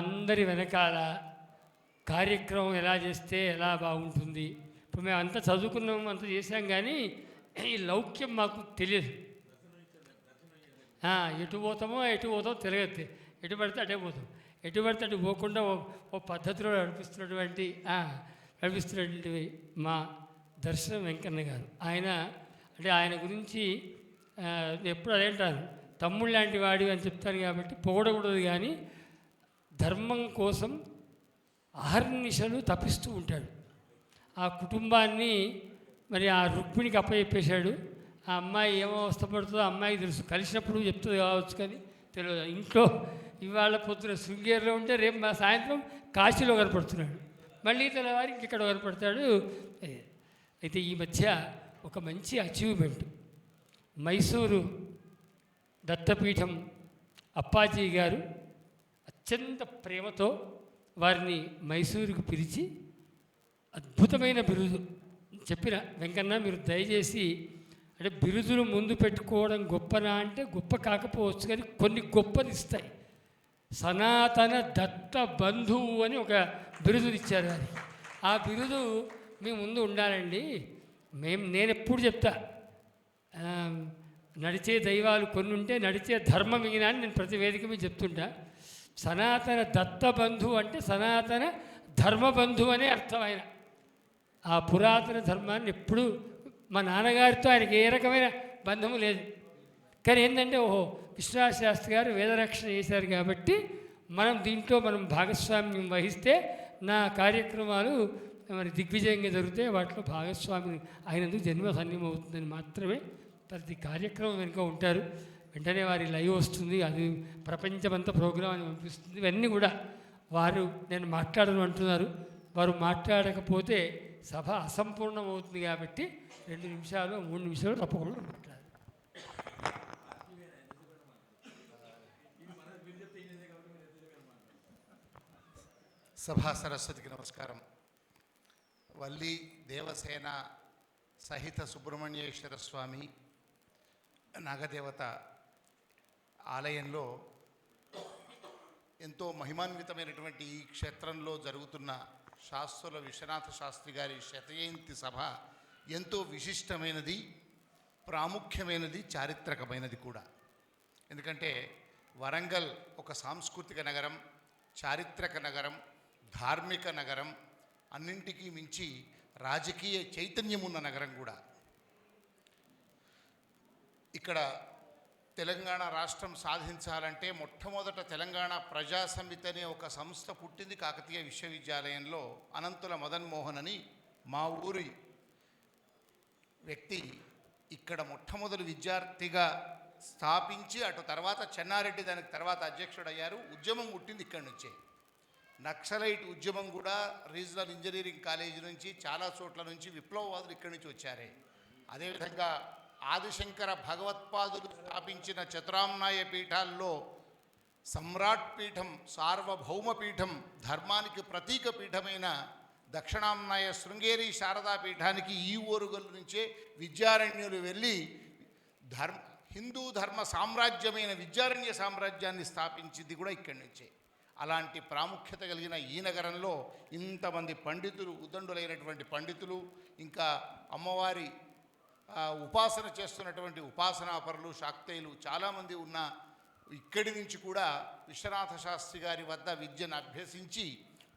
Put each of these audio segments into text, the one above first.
అందరి వెనకాల కార్యక్రమం ఎలా చేస్తే ఎలా బాగుంటుంది? ఇప్పుడు మేము అంతా చదువుకున్నాం అంతా చేసాం కానీ ఈ లౌక్యం మాకు తెలియదు. ఎటు పోతామో ఎటు పోతామో తెలియదు. ఎటు పడితే అటే పోతాం. ఎటు పడితే అటు పోకుండా ఓ పద్ధతిలో నడిపిస్తున్నటువంటి నడిపిస్తున్నటువంటి మా దర్శనం వెంకన్న గారు. ఆయన అంటే ఆయన గురించి ఎప్పుడు అదేంటారు? తమ్ముడు లాంటి వాడివి అని చెప్తాను కాబట్టి పొగడకూడదు కానీ ధర్మం కోసం అహర్నిశలు తప్పిస్తూ ఉంటాడు. ఆ కుటుంబాన్ని మరి ఆ రుక్మిణికి అప్పచెప్పేశాడు. ఆ అమ్మాయి ఏమో అవస్థపడుతుందో అమ్మాయికి తెలుసు. కలిసినప్పుడు చెప్తుంది కావచ్చు కానీ తెలియదు. ఇంట్లో ఇవాళ పొద్దున శృంగేరిలో ఉంటే రేపు మా సాయంత్రం కాశీలో కనపడుతున్నాడు. మళ్ళీ తెల్లవారికి ఇక్కడ కనపడతాడు. అయితే ఈ మధ్య ఒక మంచి అచీవ్మెంట్ మైసూరు దత్తపీఠం అప్పాజీ గారు అత్యంత ప్రేమతో వారిని మైసూరుకు పిలిచి అద్భుతమైన బిరుదు చెప్పిన వెంకన్న మీరు దయచేసి అంటే బిరుదులు ముందు పెట్టుకోవడం గొప్పనా అంటే గొప్ప కాకపోవచ్చు కానీ కొన్ని గొప్పది ఇస్తాయి. సనాతన దత్త బంధువు అని ఒక బిరుదు ఇచ్చారు అది ఆ బిరుదు మీ ముందు ఉండాలండి. మేము నేను ఎప్పుడు చెప్తా నడిచే దైవాలు కొన్ని ఉంటే నడిచే ధర్మం మిగిన అని నేను ప్రతి వేదిక మీద చెప్తుంటా. సనాతన దత్త బంధు అంటే సనాతన ధర్మబంధు అనే అర్థం ఆయన. ఆ పురాతన ధర్మాన్ని ఎప్పుడూ మా నాన్నగారితో ఆయనకి ఏ రకమైన బంధము లేదు. కానీ ఏంటంటే ఓహో విశ్వనాథ శాస్త్రి గారు వేదరక్షణ చేశారు కాబట్టి మనం దీంట్లో మనం భాగస్వామ్యం వహిస్తే నా కార్యక్రమాలు మరి దిగ్విజయంగా జరిగితే వాటిలో భాగస్వామి అయినందుకు జన్మ సన్నిమవుతుందని మాత్రమే ప్రతి కార్యక్రమం వెనుక ఉంటారు. వెంటనే వారి లైవ్ వస్తుంది అది ప్రపంచమంతా ప్రోగ్రాం అని పంపిస్తుంది ఇవన్నీ కూడా వారు నేను మాట్లాడను అంటున్నారు. వారు మాట్లాడకపోతే సభ అసంపూర్ణం అవుతుంది కాబట్టి రెండు నిమిషాలు మూడు నిమిషాలు తప్పకుండా మాట్లాడాలి. సభా సరస్వతికి నమస్కారం. వల్లి దేవసేన సహిత సుబ్రహ్మణ్యేశ్వర స్వామి నాగదేవత ఆలయంలో ఎంతో మహిమాన్వితమైనటువంటి ఈ క్షేత్రంలో జరుగుతున్న శాస్త్రుల విశ్వనాథ శాస్త్రి గారి శతజయంతి సభ ఎంతో విశిష్టమైనది ప్రాముఖ్యమైనది చారిత్రకమైనది కూడా. ఎందుకంటే వరంగల్ ఒక సాంస్కృతిక నగరం చారిత్రక నగరం ధార్మిక నగరం అన్నింటికీ మించి రాజకీయ చైతన్యం ఉన్న నగరం కూడా. ఇక్కడ తెలంగాణ రాష్ట్రం సాధించాలంటే మొట్టమొదట తెలంగాణ ప్రజా సమితి అనే ఒక సంస్థ పుట్టింది కాకతీయ విశ్వవిద్యాలయంలో అనంతుల మదన్ మోహన్ అని మా ఊరి వ్యక్తి ఇక్కడ మొట్టమొదటి విద్యార్థిగా స్థాపించి అటు తర్వాత చెన్నారెడ్డి దానికి తర్వాత అధ్యక్షుడయ్యారు. ఉద్యమం పుట్టింది ఇక్కడి నుంచే. నక్సలైట్ ఉద్యమం కూడా రీజనల్ ఇంజనీరింగ్ కాలేజీ నుంచి చాలా చోట్ల నుంచి విప్లవవాదులు ఇక్కడి నుంచి వచ్చారే. అదేవిధంగా ఆదిశంకర భగవత్పాదులు స్థాపించిన చతురామ్నాయ పీఠాల్లో సమ్రాట్ పీఠం సార్వభౌమ పీఠం ధర్మానికి ప్రతీక పీఠమైన దక్షిణామ్నాయ శృంగేరి శారదా పీఠానికి ఈ ఓరుగల్లు నుంచే విద్యారణ్యులు వెళ్ళి ధర్మ హిందూ ధర్మ సామ్రాజ్యమైన విద్యారణ్య సామ్రాజ్యాన్ని స్థాపించింది కూడా ఇక్కడి నుంచే. అలాంటి ప్రాముఖ్యత కలిగిన ఈ నగరంలో ఇంతమంది పండితులు ఉదండులైనటువంటి పండితులు ఇంకా అమ్మవారి ఉపాసన చేస్తున్నటువంటి ఉపాసనాపరులు శాక్తేయులు చాలామంది ఉన్న ఇక్కడి నుంచి కూడా విశ్వనాథ శాస్త్రి గారి వద్ద విద్యను అభ్యసించి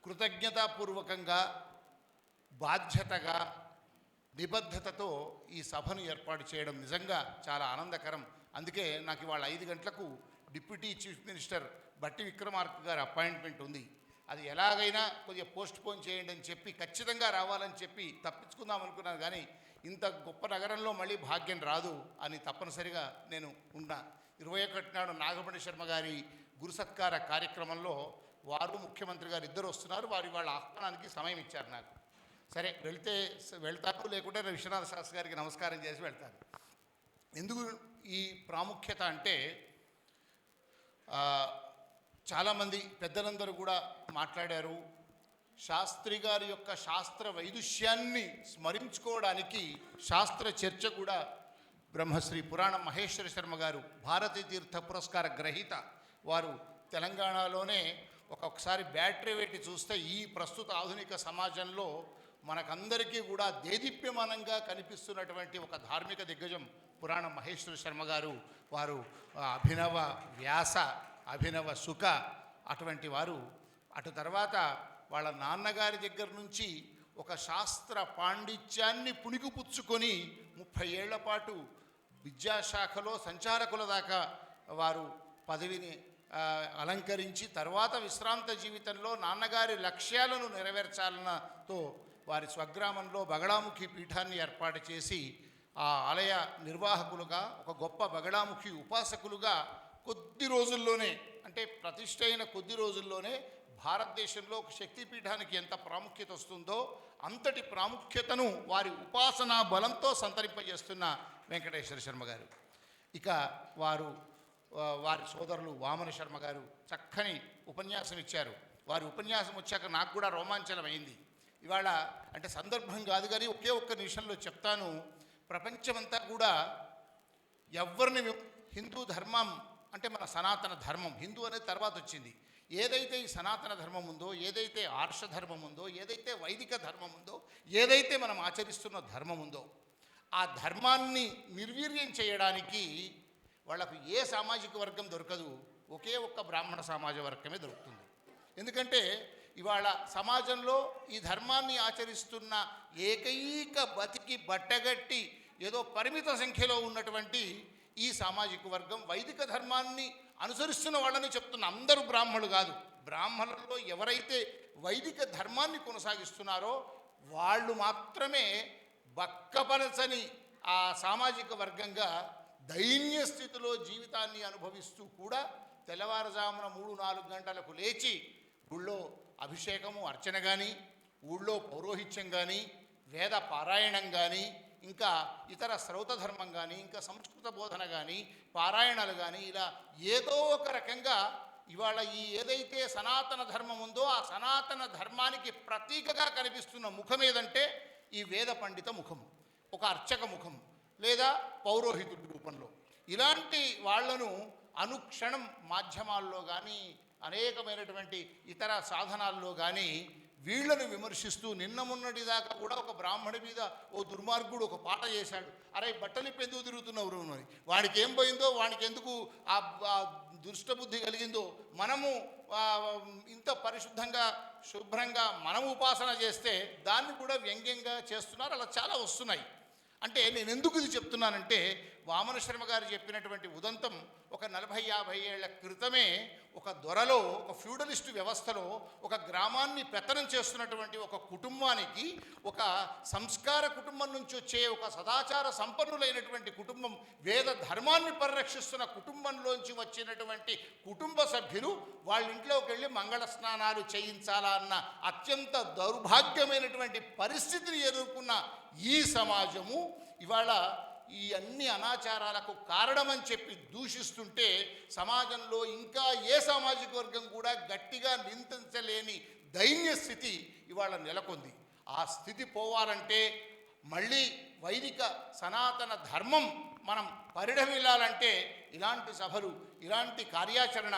కృతజ్ఞతాపూర్వకంగా బాధ్యతగా నిబద్ధతతో ఈ సభను ఏర్పాటు చేయడం నిజంగా చాలా ఆనందకరం. అందుకే నాకు ఇవాళ ఐదు గంటలకు డిప్యూటీ చీఫ్ మినిస్టర్ బట్టి విక్రమార్క గారి అపాయింట్మెంట్ ఉంది. అది ఎలాగైనా కొద్దిగా పోస్ట్ పోన్ చేయండి అని చెప్పి ఖచ్చితంగా రావాలని చెప్పి తప్పించుకుందాం అనుకున్నాను కానీ ఇంత గొప్ప నగరంలో మళ్ళీ భాగ్యం రాదు అని తప్పనిసరిగా నేను ఉన్నా ఇరవై ఒకటి నాడు నాగమణి శర్మ గారి గురుసత్కార కార్యక్రమంలో వారు ముఖ్యమంత్రి గారు ఇద్దరు వస్తున్నారు. వారి వాళ్ళ ఆహ్వానానికి సమయం ఇచ్చారు నాకు. సరే వెళ్తే వెళ్తాను లేకుంటే నేను విశ్వనాథ శాస్త్రి గారికి నమస్కారం చేసి వెళ్తాను. ఎందుకు ఈ ప్రాముఖ్యత అంటే చాలామంది పెద్దలందరూ కూడా మాట్లాడారు. శాస్త్రి గారి యొక్క శాస్త్ర వైదుష్యాన్ని స్మరించుకోవడానికి శాస్త్ర చర్చ కూడా బ్రహ్మశ్రీ పురాణ మహేశ్వర శర్మ గారు భారతీ తీర్థ పురస్కార గ్రహీత వారు తెలంగాణలోనే ఒక్కొక్కసారి బ్యాటరీ పెట్టి చూస్తే ఈ ప్రస్తుత ఆధునిక సమాజంలో మనకందరికీ కూడా దేదీప్యమానంగా కనిపిస్తున్నటువంటి ఒక ధార్మిక దిగ్గజం పురాణ మహేశ్వర శర్మ గారు. వారు అభినవ వ్యాస అభినవ సుఖ అటువంటి వారు. అటు తర్వాత వాళ్ళ నాన్నగారి దగ్గర నుంచి ఒక శాస్త్ర పాండిత్యాన్ని పుణికిపుచ్చుకొని ముప్పై ఏళ్ళ పాటు విద్యాశాఖలో సంచారకుల దాకా వారు పదవిని అలంకరించి తర్వాత విశ్రాంత జీవితంలో నాన్నగారి లక్ష్యాలను నెరవేర్చాలన్నతో వారి స్వగ్రామంలో బగడాముఖి పీఠాన్ని ఏర్పాటు చేసి ఆ ఆలయ నిర్వాహకులుగా ఒక గొప్ప బగడాముఖి ఉపాసకులుగా కొద్ది రోజుల్లోనే అంటే ప్రతిష్ఠ అయిన కొద్ది రోజుల్లోనే భారతదేశంలో ఒక శక్తిపీఠానికి ఎంత ప్రాముఖ్యత వస్తుందో అంతటి ప్రాముఖ్యతను వారి ఉపాసనా బలంతో సంతరింపజేస్తున్న వెంకటేశ్వర శర్మ గారు. ఇక వారు వారి సోదరులు వామన శర్మ గారు చక్కని ఉపన్యాసం ఇచ్చారు. వారి ఉపన్యాసం వచ్చాక నాకు కూడా రోమాంచనమైంది ఇవాళ అంటే సందర్భం కాదు కానీ ఒకే ఒక్క నిమిషంలో చెప్తాను. ప్రపంచమంతా కూడా ఎవరిని హిందూ ధర్మం అంటే మన సనాతన ధర్మం హిందూ అనేది తర్వాత వచ్చింది. ఏదైతే ఈ సనాతన ధర్మం ఉందో ఏదైతే ఆర్ష ధర్మం ఉందో ఏదైతే వైదిక ధర్మం ఉందో ఏదైతే మనం ఆచరిస్తున్న ధర్మం ఉందో ఆ ధర్మాన్ని నిర్వీర్యం చేయడానికి వాళ్ళకు ఏ సామాజిక వర్గం దొరకదు ఒకే ఒక్క బ్రాహ్మణ సమాజ వర్గమే దొరుకుతుంది. ఎందుకంటే ఇవాళ సమాజంలో ఈ ధర్మాన్ని ఆచరిస్తున్న ఏకైక బతికి బట్టగట్టి ఏదో పరిమిత సంఖ్యలో ఉన్నటువంటి ఈ సామాజిక వర్గం వైదిక ధర్మాన్ని అనుసరిస్తున్న వాళ్ళని చెప్తున్న అందరూ బ్రాహ్మణులు కాదు. బ్రాహ్మణుల్లో ఎవరైతే వైదిక ధర్మాన్ని కొనసాగిస్తున్నారో వాళ్ళు మాత్రమే బక్కపరచని ఆ సామాజిక వర్గంగా దైన్య స్థితిలో జీవితాన్ని అనుభవిస్తూ కూడా తెల్లవారుజామున మూడు నాలుగు గంటలకు లేచి ఊళ్ళో అభిషేకము అర్చన కానీ ఊళ్ళో పౌరోహిత్యం కానీ వేద పారాయణం కానీ ఇంకా ఇతర శ్రౌత ధర్మం కానీ ఇంకా సంస్కృత బోధన కానీ పారాయణాలు కానీ ఇలా ఏదో ఒక రకంగా ఇవాళ ఈ ఏదైతే సనాతన ధర్మం ఉందో ఆ సనాతన ధర్మానికి ప్రతీకగా కనిపిస్తున్న ముఖం ఏదంటే ఈ వేద పండిత ముఖం ఒక అర్చక ముఖం లేదా పౌరోహితుడి రూపంలో. ఇలాంటి వాళ్ళను అనుక్షణం మాధ్యమాల్లో కానీ అనేకమైనటువంటి ఇతర సాధనాల్లో కానీ వీళ్ళను విమర్శిస్తూ నిన్న మొన్నటి దాకా కూడా ఒక బ్రాహ్మడి మీద ఓ దుర్మార్గుడు ఒక పాట చేశాడు. అరే బట్టలు పెందుకు తిరుగుతున్నావు అని వాడికి ఏం పోయిందో వాడికి ఎందుకు ఆ దుష్టబుద్ధి కలిగిందో? మనము ఇంత పరిశుద్ధంగా శుభ్రంగా మనం ఉపాసన చేస్తే దాన్ని కూడా వ్యంగ్యంగా చేస్తున్నారు. అలా చాలా వస్తున్నాయి. అంటే నేను ఎందుకు ఇది చెప్తున్నానంటే వామన శర్మ గారు చెప్పినటువంటి ఉదంతం ఒక నలభై యాభై ఏళ్ళ క్రితమే ఒక దొరలో ఒక ఫ్యూడలిస్టు వ్యవస్థలో ఒక గ్రామాన్ని పెత్తనం చేస్తున్నటువంటి ఒక కుటుంబానికి ఒక సంస్కార కుటుంబం నుంచి వచ్చే ఒక సదాచార సంపన్నులైనటువంటి కుటుంబం వేద ధర్మాన్ని పరిరక్షిస్తున్న కుటుంబంలోంచి వచ్చినటువంటి కుటుంబ సభ్యులు వాళ్ళ ఇంట్లోకి వెళ్ళి మంగళ స్నానాలు చేయించాలా అన్న అత్యంత దౌర్భాగ్యమైనటువంటి పరిస్థితిని ఎదుర్కొన్న ఈ సమాజము ఇవాళ ఈ అన్ని అనాచారాలకు కారణమని చెప్పి దూషిస్తుంటే సమాజంలో ఇంకా ఏ సామాజిక వర్గం కూడా గట్టిగా నిందించలేని దైన్య స్థితి ఇవాళ నెలకొంది. ఆ స్థితి పోవాలంటే మళ్ళీ వైదిక సనాతన ధర్మం మనం పరిఢమిల్లాలంటే ఇలాంటి సభలు ఇలాంటి కార్యాచరణ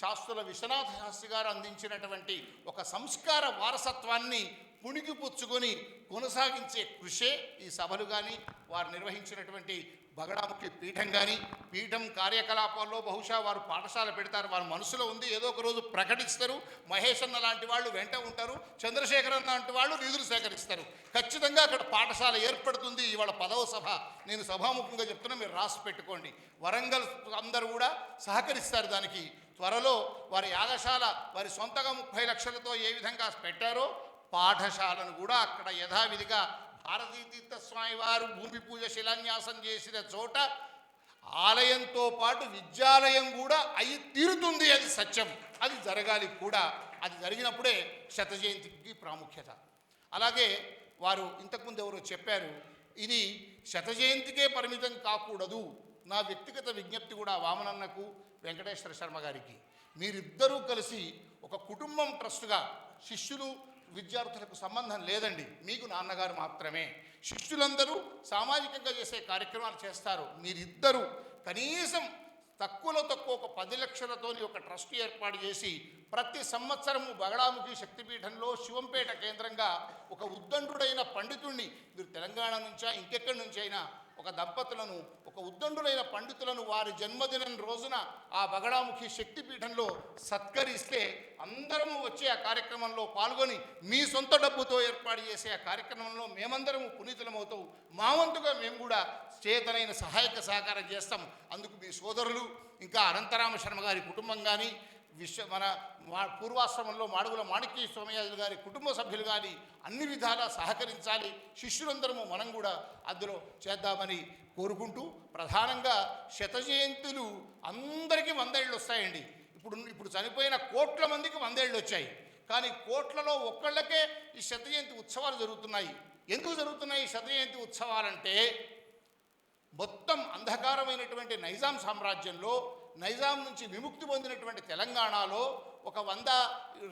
శాస్త్రుల విశ్వనాథ శాస్త్రి గారు అందించినటువంటి ఒక సంస్కార వారసత్వాన్ని పుణికిపుచ్చుకొని కొనసాగించే కృషే ఈ సభలు కానీ వారు నిర్వహించినటువంటి బగడాముఖి పీఠం కానీ పీఠం కార్యకలాపాల్లో బహుశా వారు పాఠశాల పెడతారు వారి మనసులో ఉంది ఏదో ఒక రోజు ప్రకటిస్తారు మహేష్ అన్న లాంటి వాళ్ళు వెంట ఉంటారు చంద్రశేఖరన్ లాంటి వాళ్ళు నిధులు సేకరిస్తారు. ఖచ్చితంగా అక్కడ పాఠశాల ఏర్పడుతుంది ఇవాళ పదవ సభ. నేను సభాముఖంగా చెప్తున్నా మీరు రాసి పెట్టుకోండి. వరంగల్ అందరూ కూడా సహకరిస్తారు దానికి. త్వరలో వారి యాగశాల వారి సొంతగా ముప్పై లక్షలతో ఏ విధంగా పెట్టారో పాఠశాలను కూడా అక్కడ యథావిధిగా భారతీతీర్థ స్వామి వారు భూమి పూజ శిలాన్యాసం చేసిన చోట ఆలయంతో పాటు విద్యాలయం కూడా అయి తీరుతుంది. అది సత్యం. అది జరగాలి కూడా. అది జరిగినప్పుడే శత జయంతికి ప్రాముఖ్యత. అలాగే వారు ఇంతకుముందు ఎవరో చెప్పారు ఇది శత జయంతికే పరిమితం కాకూడదు. నా వ్యక్తిగత విజ్ఞప్తి కూడా వామనన్నకు వెంకటేశ్వర శర్మ గారికి. మీరిద్దరూ కలిసి ఒక కుటుంబం ట్రస్ట్గా శిష్యులు విద్యార్థులకు సంబంధం లేదండి. మీకు నాన్నగారు మాత్రమే. శిష్యులందరూ సామాజికంగా చేసే కార్యక్రమాలు చేస్తారు. మీరిద్దరూ కనీసం తక్కువలో తక్కువ ఒక పది లక్షలతోని ఒక ట్రస్ట్ ఏర్పాటు చేసి ప్రతి సంవత్సరము బగడాముఖి శక్తిపీఠంలో శివంపేట కేంద్రంగా ఒక ఉద్దండ్రుడైన పండితుణ్ణి మీరు తెలంగాణ నుంచా ఇంకెక్కడి నుంచి అయినా ఒక దంపతులను ఒక ఉద్దండులైన పండితులను వారి జన్మదినం రోజున ఆ బగడాముఖి శక్తిపీఠంలో సత్కరిస్తే అందరము వచ్చి ఆ కార్యక్రమంలో పాల్గొని మీ సొంత డబ్బుతో ఏర్పాటు చేసే ఆ కార్యక్రమంలో మేమందరము పునీతులమవుతాం మా వంతుగా మేము కూడా చేతనైన సహాయక సహకారం చేస్తాం. అందుకు మీ సోదరులు ఇంకా అనంతరామ శర్మ గారి కుటుంబం కానీ విశ్వ మన మా పూర్వాశ్రమంలో మాడుగుల మాణిక్య స్వామియాజులు గారి కుటుంబ సభ్యులు కానీ అన్ని విధాలా సహకరించాలి. శిష్యులందరము మనం కూడా అందులో చేద్దామని కోరుకుంటూ ప్రధానంగా శతజయంతులు అందరికీ వందేళ్ళు వస్తాయండి. ఇప్పుడు ఇప్పుడు చనిపోయిన కోట్ల మందికి వందేళ్ళు వచ్చాయి. కానీ కోట్లలో ఒక్కళ్ళకే ఈ శతజయంతి ఉత్సవాలు జరుగుతున్నాయి. ఎందుకు జరుగుతున్నాయి ఈ ఉత్సవాలంటే మొత్తం అంధకారమైనటువంటి నైజాం సామ్రాజ్యంలో నైజాం నుంచి విముక్తి పొందినటువంటి తెలంగాణలో ఒక వంద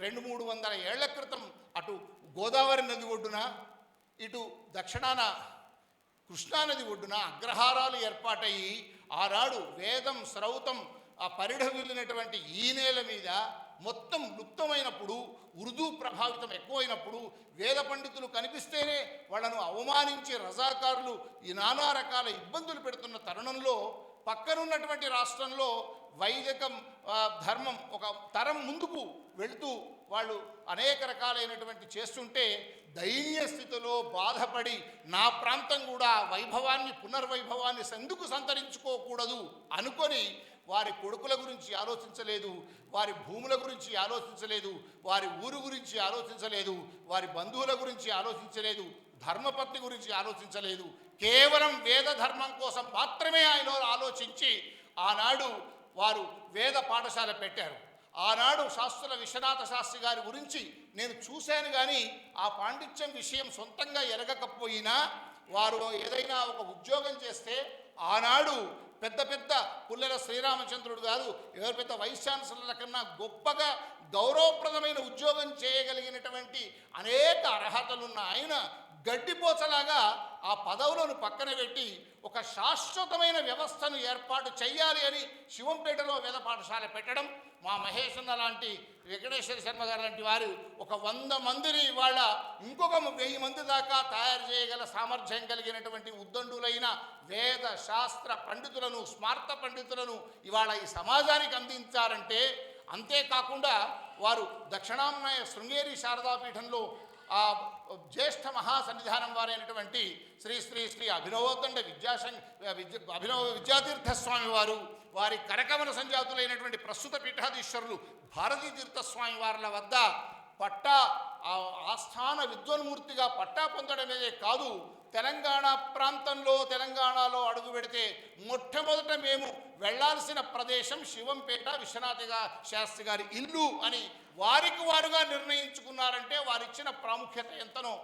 రెండు మూడు వందల ఏళ్ళ క్రితం అటు గోదావరి నది ఒడ్డున ఇటు దక్షిణాన కృష్ణానది ఒడ్డున అగ్రహారాలు ఏర్పాటయ్యి ఆనాడు వేదం శ్రౌతం ఆ పరిఢవిల్లినటువంటి ఈ నేల మీద మొత్తం లుప్తమైనప్పుడు ఉర్దూ ప్రభావితం ఎక్కువైనప్పుడు వేద పండితులు కనిపిస్తేనే వాళ్ళను అవమానించి రజాకారులు ఈ నానా రకాల ఇబ్బందులు పెడుతున్న తరుణంలో పక్కనున్నటువంటి రాష్ట్రంలో వైదికం ధర్మం ఒక తరం ముందుకు వెళుతూ వాళ్ళు అనేక రకాలైనటువంటి చేస్తుంటే దైన్య స్థితిలో బాధపడి నా ప్రాంతం కూడా వైభవాన్ని పునర్వైభవాన్ని ఎందుకు సంతరించుకోకూడదు అనుకొని వారి కొడుకుల గురించి ఆలోచించలేదు వారి భూముల గురించి ఆలోచించలేదు వారి ఊరు గురించి ఆలోచించలేదు వారి బంధువుల గురించి ఆలోచించలేదు. ధర్మపత్ని గురించి ఆలోచించలేదు. కేవలం వేద ధర్మం కోసం మాత్రమే ఆయన ఆలోచించి ఆనాడు వారు వేద పాఠశాల పెట్టారు. ఆనాడు శాస్త్రుల విశ్వనాథ శాస్త్రి గారి గురించి నేను చూశాను కానీ ఆ పాండిత్యం విషయం సొంతంగా ఎరగకపోయినా వారు ఏదైనా ఒక ఉద్యోగం చేస్తే ఆనాడు పెద్ద పెద్ద పుల్లెల శ్రీరామచంద్రుడు గారు ఎవరి పెద్ద వైస్ ఛాన్సలర్ల కన్నా గొప్పగా గౌరవప్రదమైన ఉద్యోగం చేయగలిగినటువంటి అనేక అర్హతలున్న ఆయన గడ్డిపోచలాగా ఆ పదవులను పక్కన పెట్టి ఒక శాశ్వతమైన వ్యవస్థను ఏర్పాటు చేయాలి అని శివంపేటలో వేద పాఠశాల పెట్టడం మా మహేషన్న లాంటి వెంకటేశ్వర శర్మ గారు లాంటి వారు ఒక వంద మందిని ఇవాళ ఇంకొక వెయ్యి మంది దాకా తయారు చేయగల సామర్థ్యం కలిగినటువంటి ఉద్దండులైన వేద శాస్త్ర పండితులను స్మార్త పండితులను ఇవాళ ఈ సమాజానికి అందించారంటే అంతేకాకుండా వారు దక్షిణామ్నాయ శృంగేరి శారదాపీఠంలో ఆ జ్యేష్ఠ మహాసన్నిధానం వారైనటువంటి శ్రీ శ్రీ శ్రీ అభినవోత్తండ విద్యాశం విద్య అభినవ విద్యాతీర్థస్వామి వారు వారి కరకమల సంజాతులైనటువంటి ప్రస్తుత పీఠాధీశ్వరులు భారతీ తీర్థస్వామి వార్ల వద్ద పట్టా ఆస్థాన విద్వన్మూర్తిగా పట్టా పొందడమే కాదు తెలంగాణ ప్రాంతంలో తెలంగాణలో అడుగు పెడితే మొట్టమొదట మేము వెళ్ళాల్సిన ప్రదేశం శివంపేట విశ్వనాథగా శాస్త్రి గారి ఇల్లు అని వారికి వారుగా నిర్ణయించుకున్నారంటే వారిచ్చిన ప్రాముఖ్యత ఎంతనో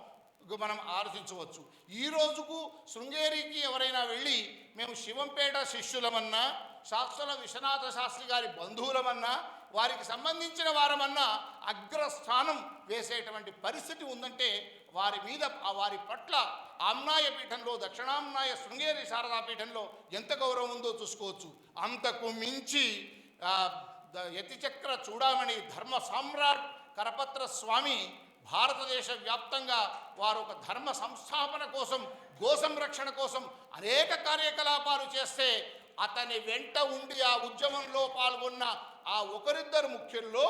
మనం ఆలోచించవచ్చు. ఈ రోజుకు శృంగేరికి ఎవరైనా వెళ్ళి మేము శివంపేట శిష్యులమన్నా శాస్త్రుల విశ్వనాథ శాస్త్రి గారి బంధువులమన్నా వారికి సంబంధించిన వారమన్నా అగ్రస్థానం వేసేటువంటి పరిస్థితి ఉందంటే వారి మీద ఆ వారి పట్ల ఆమ్నాయ పీఠంలో దక్షిణామ్నాయ శృంగేరి శారదా పీఠంలో ఎంత గౌరవం ఉందో చూసుకోవచ్చు. అంతకు మించి యతిచక్ర చూడామణి ధర్మ సామ్రాట్ కరపత్ర స్వామి భారతదేశ వ్యాప్తంగా వారు ఒక ధర్మ సంస్థాపన కోసం గో సంరక్షణ కోసం అనేక కార్యకలాపాలు చేస్తే అతని వెంట ఉండి ఆ ఉద్యమంలో పాల్గొన్న ఆ ఒకరిద్దరు ముఖ్యుల్లో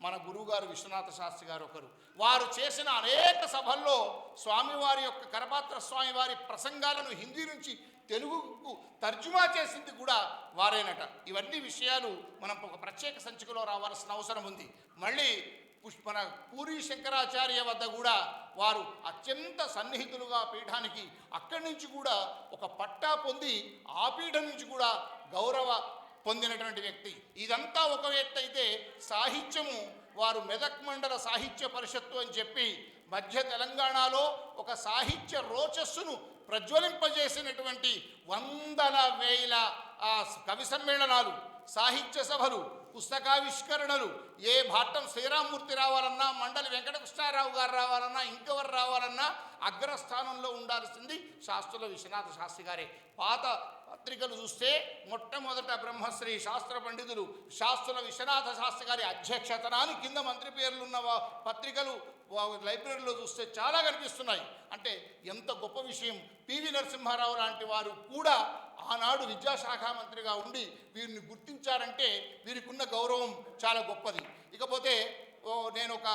మన గురువుగారు విశ్వనాథ శాస్త్రి గారు ఒకరు. వారు చేసిన అనేక సభల్లో స్వామివారి యొక్క కరపాత్ర స్వామివారి ప్రసంగాలను హిందీ నుంచి తెలుగుకు తర్జుమా చేసింది కూడా వారేనట. ఇవన్నీ విషయాలు మనం ఒక ప్రత్యేక సంచికలో రావాల్సిన అవసరం ఉంది. మళ్ళీ పుష్ప మన పూరి శంకరాచార్య వద్ద కూడా వారు అత్యంత సన్నిహితులుగా పీఠానికి అక్కడి నుంచి కూడా ఒక పట్టా పొంది ఆ పీఠం నుంచి కూడా గౌరవ పొందినటువంటి వ్యక్తి. ఇదంతా ఒక వ్యక్తి అయితే సాహిత్యము వారు మెదక్ మండల సాహిత్య పరిషత్తు అని చెప్పి మధ్య తెలంగాణలో ఒక సాహిత్య రోచస్సును ప్రజ్వలింపజేసినటువంటి వందల వేల ఆ కవి సమ్మేళనాలు సాహిత్య సభలు పుస్తకావిష్కరణలు ఏ భాట్టం శ్రీరామ్మూర్తి రావాలన్నా మండలి వెంకటకృష్ణారావు గారు రావాలన్నా ఇంకెవరు రావాలన్నా అగ్రస్థానంలో ఉండాల్సింది శాస్త్రుల విశ్వనాథ శాస్త్రి గారే. పాత పత్రికలు చూస్తే మొట్టమొదట బ్రహ్మశ్రీ శాస్త్ర పండితులు శాస్త్రుల విశ్వనాథ శాస్త్రి గారి అధ్యక్షతన అని కింద మంత్రి పేర్లు ఉన్న పత్రికలు లైబ్రరీలో చూస్తే చాలా కనిపిస్తున్నాయి. అంటే ఎంత గొప్ప విషయం. పివి నరసింహారావు లాంటి వారు కూడా ఆనాడు విద్యాశాఖ మంత్రిగా ఉండి వీరిని గుర్తించారంటే వీరికి ఉన్న గౌరవం చాలా గొప్పది. ఇకపోతే నేను ఒక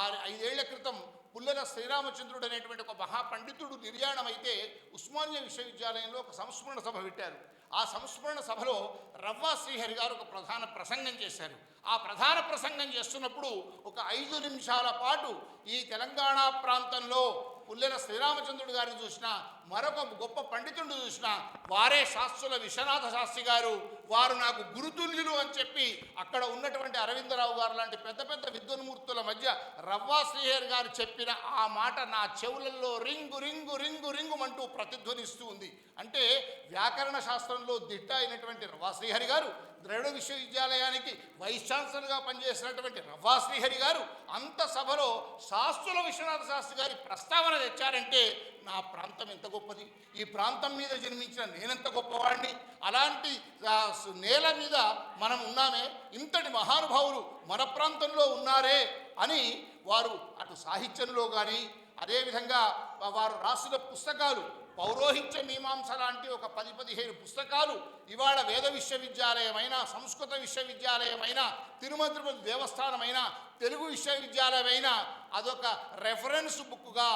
ఆరు ఐదేళ్ళ క్రితం పుల్లెల శ్రీరామచంద్రుడు అనేటువంటి ఒక మహాపండితుడు నిర్యాణమైతే ఉస్మానియా విశ్వవిద్యాలయంలో ఒక సంస్మరణ సభ పెట్టారు. ఆ సంస్మరణ సభలో రవ్వా శ్రీహరి గారు ఒక ప్రధాన ప్రసంగం చేశారు. ఆ ప్రధాన ప్రసంగం చేస్తున్నప్పుడు ఒక ఐదు నిమిషాల పాటు ఈ తెలంగాణ ప్రాంతంలో పుల్లెల శ్రీరామచంద్రుడు గారిని చూసిన మరొక గొప్ప పండితుడిని చూసిన వారే శాస్త్రుల విశ్వనాథ శాస్త్రి గారు. వారు నాకు గురుతుల్యులు అని చెప్పి అక్కడ ఉన్నటువంటి అరవిందరావు గారు లాంటి పెద్ద పెద్ద విద్వన్మూర్తుల మధ్య రవ్వా శ్రీహర్ గారు చెప్పిన ఆ మాట నా చెవులలో రింగు రింగు రింగు రింగు అంటూ ప్రతిధ్వనిస్తూ ఉంది. అంటే వ్యాకరణ శాస్త్రంలో దిట్ట అయినటువంటి రవ్వా శ్రీహరి గారు ద్రవిడ విశ్వవిద్యాలయానికి వైస్ ఛాన్సలర్గా పనిచేసినటువంటి రవ్వా శ్రీహరి గారు అంత సభలో శాస్త్రుల విశ్వనాథ శాస్త్రి గారి ప్రస్తావన తెచ్చారంటే నా ప్రాంతం ఎంత గొప్పది. ఈ ప్రాంతం మీద జన్మించిన నేనెంత గొప్పవాడిని. అలాంటి నేల మీద మనం ఉన్నామే. ఇంతటి మహానుభావులు మన ప్రాంతంలో ఉన్నారే అని వారు అటు సాహిత్యంలో కానీ అదేవిధంగా వారు రాసిన పుస్తకాలు పౌరోహిత్య మీమాంస లాంటి ఒక పది పదిహేను పుస్తకాలు ఇవాళ వేద విశ్వవిద్యాలయమైన సంస్కృత విశ్వవిద్యాలయమైన తిరుమల తిరుపతి దేవస్థానమైన తెలుగు విశ్వవిద్యాలయమైన అదొక రెఫరెన్స్ బుక్గా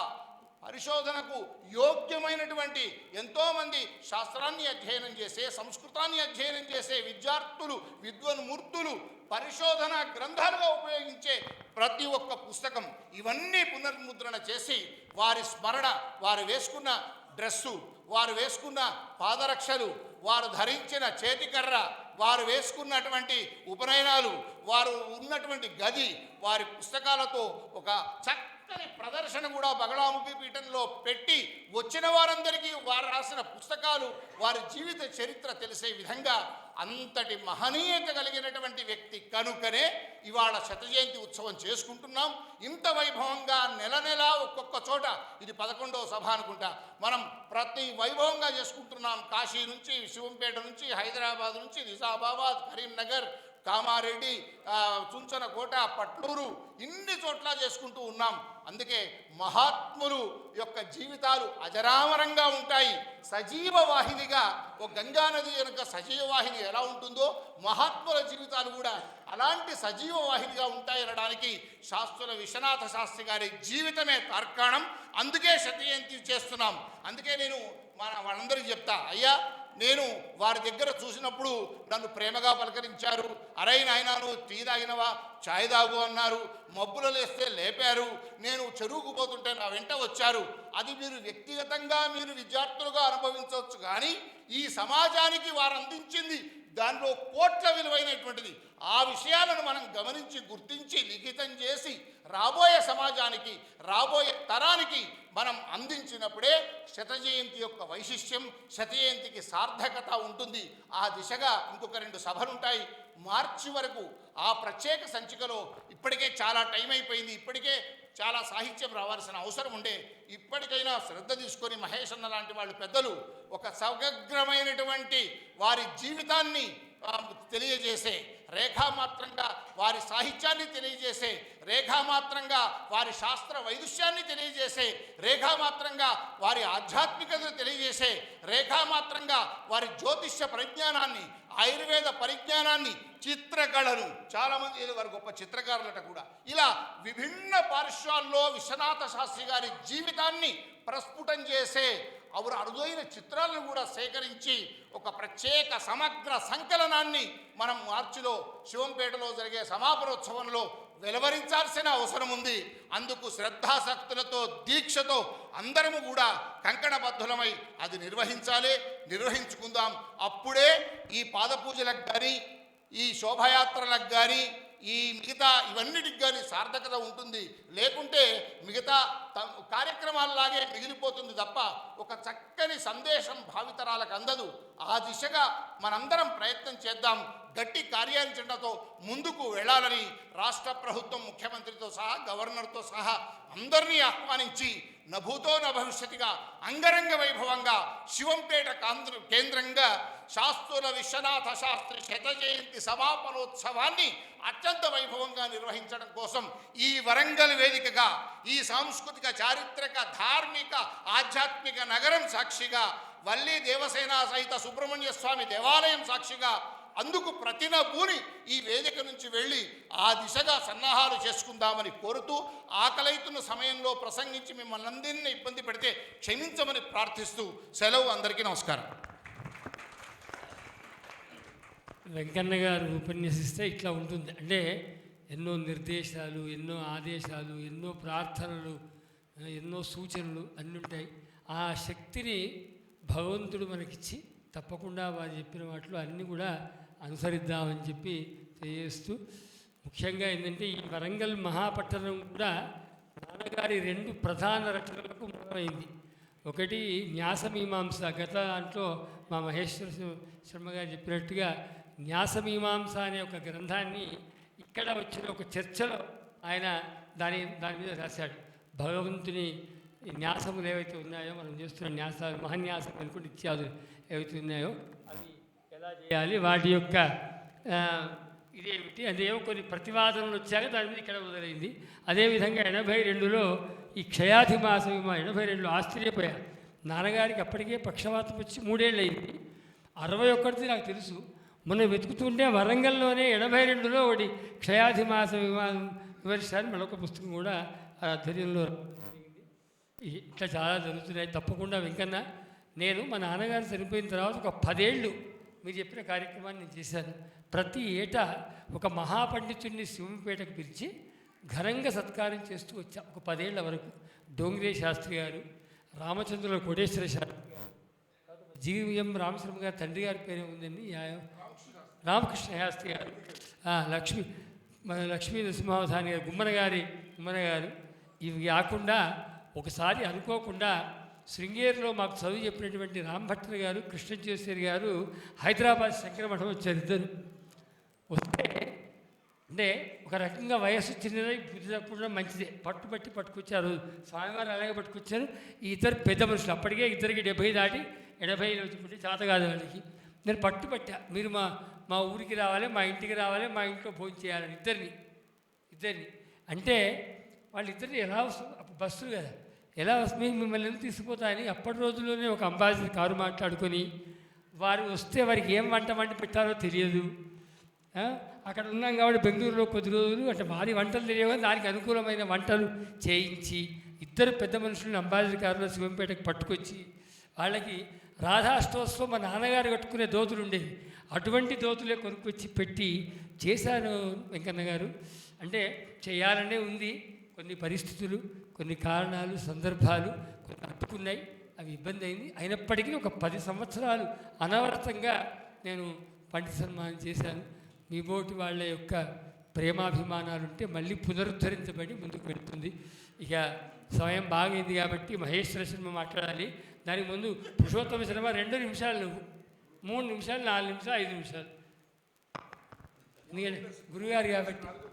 పరిశోధనకు యోగ్యమైనటువంటి ఎంతోమంది శాస్త్రాన్ని అధ్యయనం చేసే సంస్కృతాన్ని అధ్యయనం చేసే విద్యార్థులు విద్వన్మూర్తులు పరిశోధన గ్రంథాలుగా ఉపయోగించే ప్రతి ఒక్క పుస్తకం ఇవన్నీ పునర్ముద్రణ చేసి వారి స్మరణ వారు వేసుకున్న డ్రెస్సు వారు వేసుకున్న పాదరక్షలు వారు ధరించిన చేతికర్ర వారు వేసుకున్నటువంటి ఉపనయనాలు వారు ఉన్నటువంటి గది వారి పుస్తకాలతో ఒక చక్కని ప్రదర్శన కూడా బగళాముఖి పీఠంలో పెట్టి వచ్చిన వారందరికీ వారు రాసిన పుస్తకాలు వారి జీవిత చరిత్ర తెలిసే విధంగా అంతటి మహనీయత కలిగినటువంటి వ్యక్తి కనుకనే ఇవాళ శత జయంతి ఉత్సవం చేసుకుంటున్నాం. ఇంత వైభవంగా నెల నెల ఒక్కొక్క చోట ఇది పదకొండవ సభ అనుకుంటా. మనం ప్రతి వైభవంగా చేసుకుంటున్నాం. కాశీ నుంచి శివంపేట నుంచి హైదరాబాద్ నుంచి నిజామాబాద్ కరీంనగర్ కామారెడ్డి చుంచనకోట పట్లూరు ఇన్ని చోట్ల చేసుకుంటూ ఉన్నాం. అందుకే మహాత్ములు యొక్క జీవితాలు అజరామరంగా ఉంటాయి. సజీవ వాహినిగా ఒక గంగానది కనుక సజీవ వాహిని ఎలా ఉంటుందో మహాత్ముల జీవితాలు కూడా అలాంటి సజీవ వాహినిగా ఉంటాయనడానికి శాస్త్రుల విశ్వనాథ శాస్త్రి గారి జీవితమే తార్కాణం. అందుకే శతజయంతి చేస్తున్నాం. అందుకే నేను మన వాళ్ళందరికీ చెప్తా అయ్యా నేను వారి దగ్గర చూసినప్పుడు నన్ను ప్రేమగా పలకరించారు. అరైన అయినాను నువ్వు టీ తాగినవా ఛాయ్ తాగు అన్నారు. మబ్బులు లేస్తే లేపారు. నేను చెరువుకు పోతుంటే నా వెంట వచ్చారు. అది మీరు వ్యక్తిగతంగా మీరు విద్యార్థులుగా అనుభవించవచ్చు కానీ ఈ సమాజానికి వారు అందించింది దానిలో కోట్ల విలువైనటువంటిది. ఆ విషయాలను మనం గమనించి గుర్తించి లిఖితం చేసి రాబోయే సమాజానికి రాబోయే తరానికి మనం అందించినప్పుడే శతజయంతి యొక్క వైశిష్ట్యం శతజయంతికి సార్థకత ఉంటుంది. ఆ దిశగా ఇంకొక రెండు సభలుంటాయి. మార్చి వరకు ఆ ప్రత్యేక సంచికలో ఇప్పటికే చాలా టైం అయిపోయింది. ఇప్పటికే చాలా సాహిత్యం రావాల్సిన అవసరం ఉండే ఇప్పటికైనా శ్రద్ధ తీసుకొని మహేష్ అన్న లాంటి వాళ్ళు పెద్దలు ఒక సమగ్రమైనటువంటి వారి జీవితాన్ని తెలియజేసే రేఖామాత్రంగా వారి సాహిత్యాన్ని తెలియజేసే రేఖామాత్రంగా వారి శాస్త్ర వైదుష్యాన్ని తెలియజేసే రేఖామాత్రంగా వారి ఆధ్యాత్మికతను తెలియజేసే రేఖామాత్రంగా వారి జ్యోతిష్య పరిజ్ఞానాన్ని ఆయుర్వేద పరిజ్ఞానాన్ని చిత్రకళను. చాలామంది వారు గొప్ప చిత్రకారులట కూడా. ఇలా విభిన్న పార్శ్వాల్లో విశ్వనాథ శాస్త్రి గారి జీవితాన్ని ప్రస్ఫుటం చేసే అవరు అరుదైన చిత్రాలను కూడా సేకరించి ఒక ప్రత్యేక సమగ్ర సంకలనాన్ని మనం మార్చిలో శివంపేటలో జరిగే సమాపనోత్సవంలో వెలువరించాల్సిన అవసరం ఉంది. అందుకు శ్రద్ధాసక్తులతో దీక్షతో అందరము కూడా కంకణబద్ధులమై అది నిర్వహించాలి నిర్వహించుకుందాం. అప్పుడే ఈ పాదపూజలకు కానీ ఈ శోభయాత్రలకు కానీ ఈ మిగతా ఇవన్నిటికి కానీ సార్థకత ఉంటుంది. లేకుంటే మిగతా త- కార్యక్రమాల్లాగే మిగిలిపోతుంది తప్ప ఒక చక్కని సందేశం భావితరాలకు అందదు. ఆ దిశగా మనందరం ప్రయత్నం చేద్దాం. గట్టి కార్యాచరణతో ముందుకు వెళ్ళాలని రాష్ట్ర ప్రభుత్వం ముఖ్యమంత్రితో సహా గవర్నర్తో సహా అందరినీ ఆహ్వానించి నభూతో న భవిష్యత్తుగా అంగరంగ వైభవంగా శివంపేట కాంద్ర కేంద్రంగా శాస్త్రుల విశ్వనాథ శాస్త్రి శత జయంతి సమాపనోత్సవాన్ని అత్యంత వైభవంగా నిర్వహించడం కోసం ఈ వరంగల్ వేదికగా ఈ సాంస్కృతిక చారిత్రక ధార్మిక ఆధ్యాత్మిక నగరం సాక్షిగా వల్లి దేవసేన సహిత సుబ్రహ్మణ్య స్వామి దేవాలయం సాక్షిగా అందుకు ప్రతినబూని ఈ వేదిక నుంచి వెళ్ళి ఆ దిశగా సన్నాహాలు చేసుకుందామని కోరుతూ ఆకలైతున్న సమయంలో ప్రసంగించి మిమ్మల్ని అందరినీ ఇబ్బంది పెడితే క్షమించమని ప్రార్థిస్తూ సెలవు అందరికీ నమస్కారం. వెంకన్న గారు ఉపన్యసిస్తే ఇట్లా ఉంటుంది. అంటే ఎన్నో నిర్దేశాలు ఎన్నో ఆదేశాలు ఎన్నో ప్రార్థనలు ఎన్నో సూచనలు అన్నీ ఉంటాయి. ఆ శక్తిని భగవంతుడు మనకిచ్చి తప్పకుండా వారు చెప్పిన వాటిలో అన్నీ కూడా అనుసరిద్దామని చెప్పి తెలియజేస్తూ ముఖ్యంగా ఏంటంటే ఈ వరంగల్ మహాపట్టణం కూడా నాన్నగారి రెండు ప్రధాన రచనలకు మూలమైంది. ఒకటి న్యాసమీమాంస గత దాంట్లో మా మహేశ్వర శర్మ- గారు చెప్పినట్టుగా న్యాసమీమాంస అనే ఒక గ్రంథాన్ని ఇక్కడ వచ్చిన ఒక చర్చలో ఆయన దాని దాని మీద రాశాడు. భగవంతుని న్యాసములు ఏవైతే ఉన్నాయో మనం చేస్తున్న న్యాసాలు మహాన్యాసం అనుకుంటే ఇత్యాదులు ఏవైతే ఉన్నాయో అవి ఎలా చేయాలి? వాటి యొక్క ఇదేమిటి? అదేమో కొన్ని ప్రతివాదనలు వచ్చాక దాని మీద ఇక్కడ మొదలైంది. అదేవిధంగా ఎనభై రెండులో ఈ క్షయాధి మాసం ఎనభై రెండులో ఆశ్చర్యపోయారు. నాన్నగారికి అప్పటికే పక్షవాతం వచ్చి మూడేళ్ళు అయింది అరవై ఒక్కటిది నాకు తెలుసు. మొన్న వెతుకుతుంటే వరంగల్లోనే ఎనభై రెండులో ఒకటి క్షయాధి మాస విమానం వివరిస్తారు మరొక పుస్తకం కూడా ఆ ఆధ్వర్యంలో ఇట్లా చాలా జరుగుతున్నాయి. తప్పకుండా వెంకన్న నేను మా నాన్నగారు చనిపోయిన తర్వాత ఒక పదేళ్ళు మీరు చెప్పిన కార్యక్రమాన్ని నేను చేశాను. ప్రతి ఏటా ఒక మహాపండితుడిని శివంపేటకు పిలిచి ఘనంగా సత్కారం చేస్తూ వచ్చా. ఒక పదేళ్ళ వరకు డోంగిరే శాస్త్రి గారు రామచంద్రుల కోటేశ్వర శాస్త్రి గారు జీవిఎం రామశర్మ గారి తండ్రి గారి పేరే ఉందండి. రామకృష్ణ శాస్త్రి గారు లక్ష్మి మన లక్ష్మీ నరసింహావధాని గారు గుమ్మన గారి గుమ్మన గారు. ఇవి కాకుండా ఒకసారి అనుకోకుండా శృంగేరిలో మాకు చదువు చెప్పినటువంటి రాంభట్టర్ గారు కృష్ణచేశ్వరి గారు హైదరాబాద్ శంకరమఠం వచ్చారు ఇద్దరు వస్తే అంటే ఒక రకంగా వయస్సు చిన్నదై బుద్ధి తప్పకుండా మంచిదే. పట్టుబట్టి పట్టుకొచ్చారు. స్వామివారు అలాగే పట్టుకొచ్చారు. ఈ ఇద్దరు పెద్ద మనుషులు. అప్పటికే ఇద్దరికి డెబ్బై దాటి ఎనభై వచ్చి చేత కాదు వాళ్ళకి. నేను పట్టుబట్టా మీరు మా మా ఊరికి రావాలి మా ఇంటికి రావాలి మా ఇంట్లో భోజనం చేయాలని ఇద్దరిని. ఇద్దరిని. అంటే వాళ్ళిద్దరిని ఎలా వస్తుంది? అప్పుడు బస్సులు కదా. ఎలా వస్తుంది మిమ్మల్ని ఎందుకు తీసుకుపోతాయని అప్పటి రోజుల్లోనే ఒక అంబాసిడర్ కారు మాట్లాడుకొని వారు వస్తే వారికి ఏం వంట వండి పెట్టారో తెలియదు. అక్కడ ఉన్నాం కాబట్టి బెంగళూరులో కొద్ది రోజులు అంటే వారి వంటలు తెలియవు దానికి అనుకూలమైన వంటలు చేయించి ఇద్దరు పెద్ద మనుషులను అంబాసిడర్ కారులో శివంపేటకు పట్టుకొచ్చి వాళ్ళకి రాధాష్టోత్సవం మా నాన్నగారు కట్టుకునే దోతులు ఉండేవి. అటువంటి దోతులే కొనుక్కొచ్చి పెట్టి చేశాను వెంకన్న గారు. అంటే చేయాలనే ఉంది. కొన్ని పరిస్థితులు కొన్ని కారణాలు సందర్భాలు కొన్ని అట్టుకున్నాయి అవి ఇబ్బంది అయింది. అయినప్పటికీ ఒక పది సంవత్సరాలు అనవరతంగా నేను పండిత సన్మానం చేశాను. మీ బోటి వాళ్ళ యొక్క ప్రేమాభిమానాలు ఉంటే మళ్ళీ పునరుద్ధరించబడి ముందుకు వెళ్తుంది. ఇక సమయం బాగైంది కాబట్టి మహేశ్వర శర్మ మాట్లాడాలి. దానికి ముందు పురుషోత్తమ శర్మ రెండు నిమిషాలు నువ్వు మూడు నిమిషాలు నాలుగు నిమిషాలు ఐదు నిమిషాలు. ఎందుకంటే గురుగారు కాబట్టి